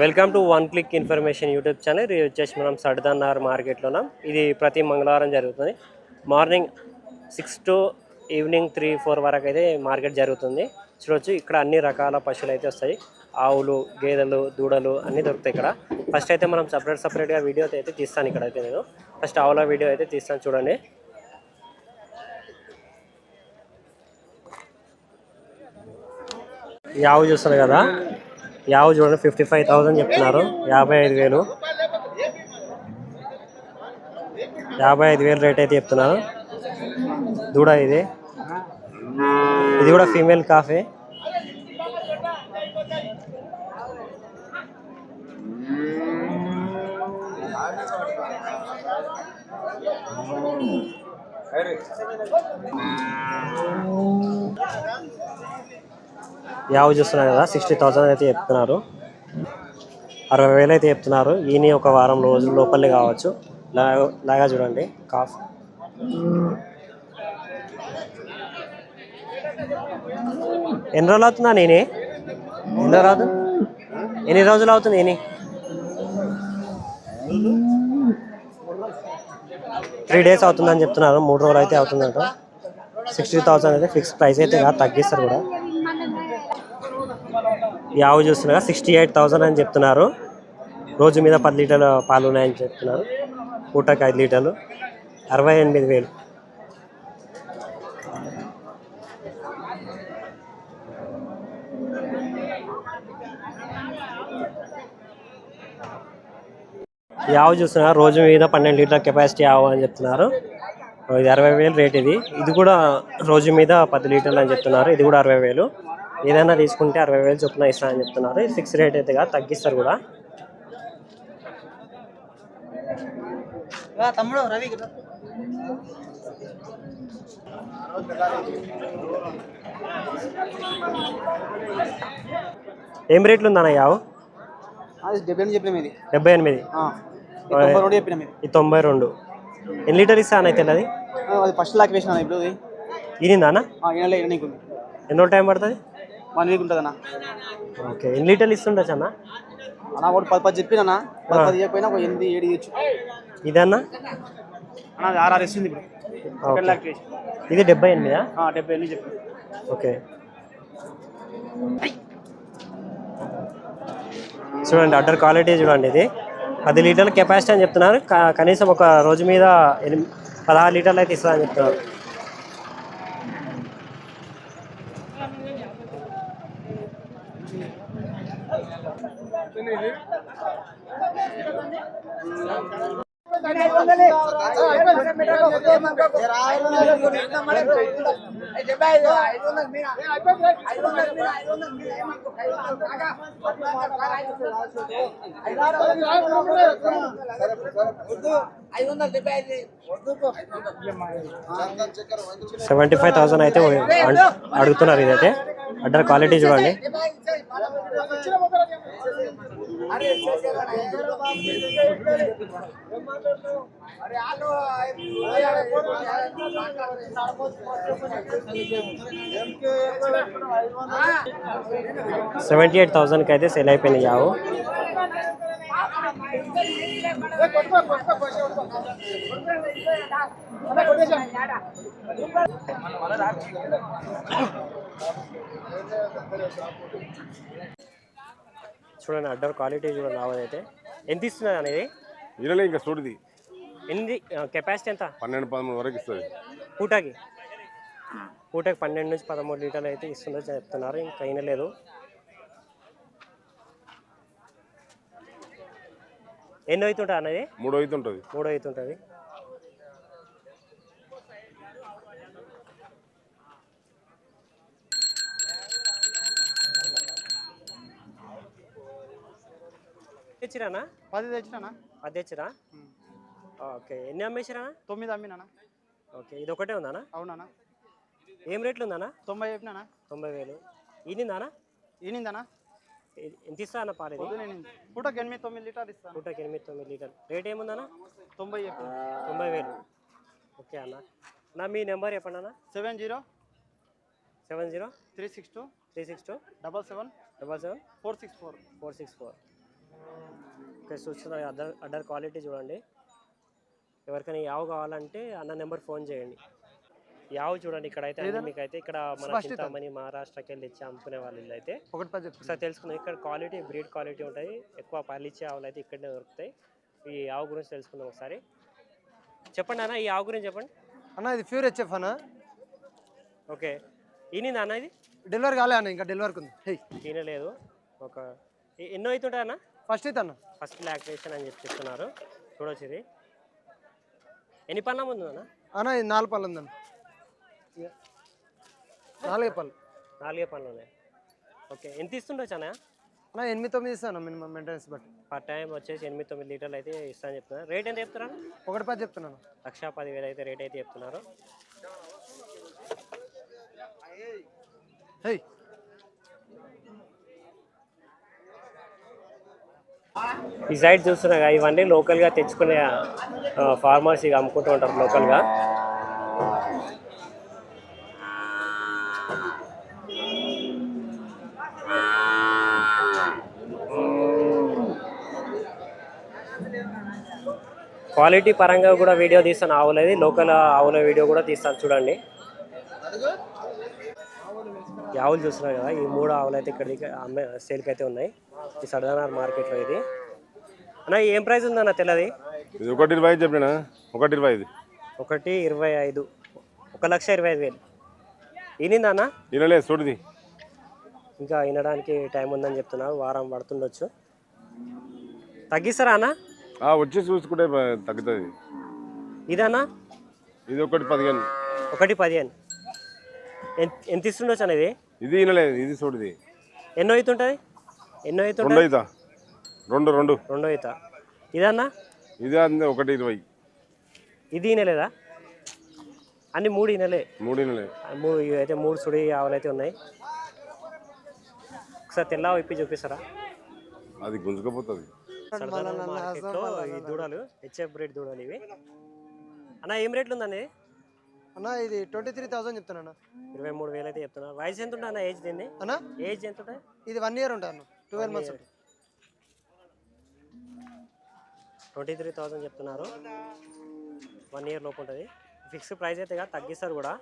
Welcome to one click information YouTube channel. ఇది వచ్చేసి మనం సర్దానార్ మార్కెట్లో ఉన్నాం. ఇది ప్రతి మంగళవారం జరుగుతుంది. Morning six to evening three four వరకు అయితే మార్కెట్ జరుగుతుంది. చూడొచ్చు ఇక్కడ అన్ని రకాల పశువులు అయితే వస్తాయి. ఆవులు గేదెలు దూడలు అన్నీ దొరుకుతాయి ఇక్కడ. ఫస్ట్ అయితే మనం సపరేట్ సపరేట్గా వీడియో అయితే తీస్తాను ఇక్కడ అయితే నేను. ఫస్ట్ ఆవుల వీడియో అయితే తీస్తాను చూడండి. ఈ ఆవు చూస్తారు కదా? యావ చూడండి ఫిఫ్టీ ఫైవ్ థౌసండ్ చెప్తున్నారు. యాభై ఐదు వేలు. యాభై ఐదు వేలు రేట్ అయితే చెప్తున్నారు. దూడ ఇది. ఇది కూడా ఫీమేల్ కాఫీ. ఈ చూస్తున్నారు కదా సిక్స్టీ థౌసండ్ అయితే చెప్తున్నారు. అరవై వేలు అయితే చెప్తున్నారు. ఈయన ఒక వారం రోజుల లోపలే కావచ్చు. లాగా లాగా చూడండి కాఫ్. ఎన్ని రోజులు అవుతుందా నేనే ఎన్ని రోజులు ఎన్ని రోజులు అవుతుంది నేనే త్రీ డేస్ అవుతుందని చెప్తున్నారు. మూడు రోజులు అయితే అవుతుందంట. సిక్స్టీ థౌసండ్ అయితే ఫిక్స్ ప్రైస్ అయితే కాదు తగ్గిస్తారు కూడా. ఈ ఆవు చూస్తున్నారా సిక్స్టీ ఎయిట్ థౌసండ్ అని చెప్తున్నారు. రోజు మీద పది లీటర్ల పాలు ఉన్నాయని చెప్తున్నారు. పూటకి ఐదు లీటర్లు అరవై ఎనిమిది వేలు. ఈ ఆవు చూస్తున్నారు రోజు మీద పన్నెండు లీటర్ల కెపాసిటీ ఆవు అని చెప్తున్నారు. ఇది అరవై వేలు రేట్ ఇది. ఇది కూడా రోజు మీద పది లీటర్లు అని చెప్తున్నారు. ఇది కూడా అరవై వేలు. ఏదైనా తీసుకుంటే అరవై వేలు చొప్పున ఇస్తా అని చెప్తున్నారు. ఫిక్స్ రేట్ అయితే కాదు తగ్గిస్తారు కూడా. తమ్ముడు రవి ఏం రేట్లు ఉందన్న ఈ డెబ్బై ఎనిమిది చెప్పినాం ఇది డెబ్బై ఎనిమిది. ఆ, ఇది తొంభై రెండు చెప్పినాం ఇది ఇది తొంభై రెండు. ఎన్ని లీటర్ ఇస్తా అన్న తెల్లది? ఆ, అది ఫస్ట్ లాక్ వేసిన ఇప్పుడు ఇది. ఈనిందా అన్న? ఎన్ని రోజులు టైం పడుతుంది? వన్ వీక్ ఉంటుంది అన్న ఓకే ఎన్ని లీటర్లు ఇస్తుండొచ్చు అన్న అన్న ఒకటి పది పది చెప్పినా పది పది చెప్పినా ఒక ఎనిమిది ఏడు ఇవ్వచ్చు ఇదన్నా? అన్న అది ఆర్ఆర్ ఇస్తుంది ఇప్పుడు. ఇది డెబ్బై ఎనిమిదా డెబ్బై ఎనిమిది చెప్పి ఓకే. చూడండి అడ్డర్ క్వాలిటీ చూడండి ఇది. పది లీటర్ల కెపాసిటీ అని చెప్తున్నారు. కనీసం ఒక రోజు మీద ఎనిమిది పదహారు లీటర్లు అయితే ఇస్తుందని చెప్తున్నారు. సెవెంటీ ఫైవ్ థౌసండ్ అయితే అడుగుతున్నారు ఇదైతే. అడ్డర్ క్వాలిటీ చూడండి. సెవెంటీ ఎయిట్ థౌసండ్కి అయితే సెల్ అయిపోయినాయి యావు చూడండి అడ్డర్ క్వాలిటీ చూడండి అయితే ఎంత ఇస్తున్నారు అనేది ఇరలే ఇంకా చూడది ఎనిమిది కెపాసిటీ ఎంత? పన్నెండు పదమూడు వరకు ఇస్తుంది. పూటకి? పూటకి పన్నెండు నుంచి పదమూడు లీటర్లు అయితే ఇస్తుందో చెప్తున్నారు ఇంకా అయినా లేదు. ఎన్ని అవుతుంటుంది అన్నది మూడు అయితే ఉంటుంది మూడు అవుతుంటుంది. తెచ్చిరానా? పది తెచ్చినా అది తెచ్చిరా? ఓకే ఎన్ని అమ్మేసిరా తొమ్మిది అమ్మినా ఓకే ఇది ఒకటే ఉందానా? అవునా ఏం రేట్లు ఉందానా? తొంభై చెప్పినా తొంభై వేలు. ఈనిందానా? ఈనిందనా ఎంత ఇస్తా అన్న పాలు పూటకి ఎనిమిది తొమ్మిది లీటర్లు ఇస్తాను. పూటకి ఎనిమిది తొమ్మిది లీటర్ రేట్ ఏముందన్నా తొంభై తొంభై వేలు. ఓకే అన్న. నా మీ నెంబర్ చెప్పండి అన్న. Seven zero seven zero three six two three six two double seven double seven four six four. Four six four. Okay చూస్తున్నారు అదర్ అదర్ క్వాలిటీ చూడండి. ఎవరికైనా యావ్ కావాలంటే అన్న నెంబర్ ఫోన్ చేయండి. యావ్ చూడండి ఇక్కడైతే అన్ని మీకు అయితే ఇక్కడ మన చింతామణి మహారాష్ట్రకి వెళ్ళి ఇచ్చి అమ్ముకునే వాళ్ళు అయితే ఒకసారి తెలుసుకుందాం. ఇక్కడ క్వాలిటీ బ్రీడ్ క్వాలిటీ ఉంటుంది ఎక్కువ పాలు ఇచ్చే ఆవులు అయితే ఇక్కడనే దొరుకుతాయి. ఈ ఆవు గురించి తెలుసుకుందాం ఒకసారి. చెప్పండి అన్న ఈ ఆవు గురించి చెప్పండి. అన్న ఇది ప్యూర్ హెచ్ఎఫ్ అన్న. ఓకే. ఈనిందా అన్న ఇది? డెలివరీ కాలే అన్న ఇంకా డెలివరీకి ఉంది. హే. తినలేదు ఒక ఎన్నో అవుతుంటుంది అన్న? ఫస్ట్ అన్న. ఫస్ట్ లాక్టేషన్ అని చెప్పి చెప్తున్నారు. చూడొచ్చు ఇది. ఎన్ని పళ్ళ ముందు అన్న? ఇది నాలుగు పళ్ళు ఉందన్న. నాలుగే పళ్ళు. నాలుగే పళ్ళు ఉన్నాయి. ఓకే ఎంత ఇస్తుండొచ్చు అన్న? అన్న ఎనిమిది తొమ్మిది ఇస్తాను మినిమం మెయింటెనెన్స్ బట్టి. పర్ టైం వచ్చేసి ఎనిమిది తొమ్మిది లీటర్లు అయితే ఇస్తాను చెప్తున్నారు. రేట్ ఎంత చెప్తున్నారు ఒకటి పది చెప్తున్నాను లక్ష పదివేలు అయితే రేట్ అయితే చెప్తున్నారు. హే ఈ సైడ్ చూస్తున్నా ఇవన్నీ లోకల్గా తెచ్చుకునే ఫార్మర్స్ ఇక అమ్ముకుంటూ ఉంటారు లోకల్గా క్వాలిటీ పరంగా కూడా వీడియో తీస్తాను. ఆవులది లోకల్ ఆవుల వీడియో కూడా తీస్తాను చూడండి. ఈ ఆవులు చూస్తున్నారు కదా ఈ మూడు ఆవులు అయితే ఇక్కడికి అమ్మే సేల్కి అయితే ఉన్నాయి. ఈ సడనార్ మార్కెట్లో ఇది. అన్న ఏం ప్రైస్ ఉందన్న తెల్లది? ఇది ఒకటి ఇరవై ఐదు చెప్పినా? ఒకటి ఇరవై ఐదు. ఒకటి ఇరవై ఐదు. ఒక లక్ష ఇరవై ఐదు వేలు. ఈనిందా అన్న? వినలే చూడుది ఇంకా వినడానికి టైం ఉందని చెప్తున్నారు వారం పడుతుండొచ్చు. తగ్గిస్తారా అన్న? ఆ, వచ్చి చూసుకుంటే ప- తగ్గుతుంది. ఇదన్నా? ఇది ఒకటి పదిహేను. ఒకటి పదిహేను. ఎంత ఇస్తుండొచ్చు అన్న ఇది? ఇది వినలేదు ఇది చూడుది ఎన్నో అవుతుంటుంది ఎన్నో రెండు అవుతుంటుంది అవుతా రెండు రెండు. రెండో అవుతా ఇదన్నా ఇది అంతే ఒకటి ఇరవై. ఇది వినలేదా అన్ని మూడు వినలే మూడు వినలేదు మూడు ఇవి అయితే మూడు సుడి ఆవులు అయితే ఉన్నాయి. ఒకసారి తెల్ల విప్పి చూపిస్తారా? అది గుంజుకపోతుంది. సరదాగా మార్కెట్లో ఈ దూడలు హెచ్ఎఫ్ రేట్ దూడలు ఇవి. అన్న ఏం రేట్లు ఉందండి అన్న ఇది ట్వంటీ త్రీ థౌసండ్ చెప్తాను అన్న. ఇరవై మూడు వేలు అయితే చెప్తున్నారు వయసు ఎంత ఉంటుంది అన్న ఏజ్ దీన్ని? అన్న? ఏజ్ ఎంత ఉంటుంది ఇది వన్ ఇయర్ ఉంటుంది అన్న ట్వెల్వ్ మంత్స్ ఉంటుంది. ట్వంటీ త్రీ థౌసండ్ చెప్తున్నారు. వన్ ఇయర్ లోపు ఉంటుంది. ఫిక్స్ ప్రైస్ అయితే కాదు తగ్గిస్తారు కూడా.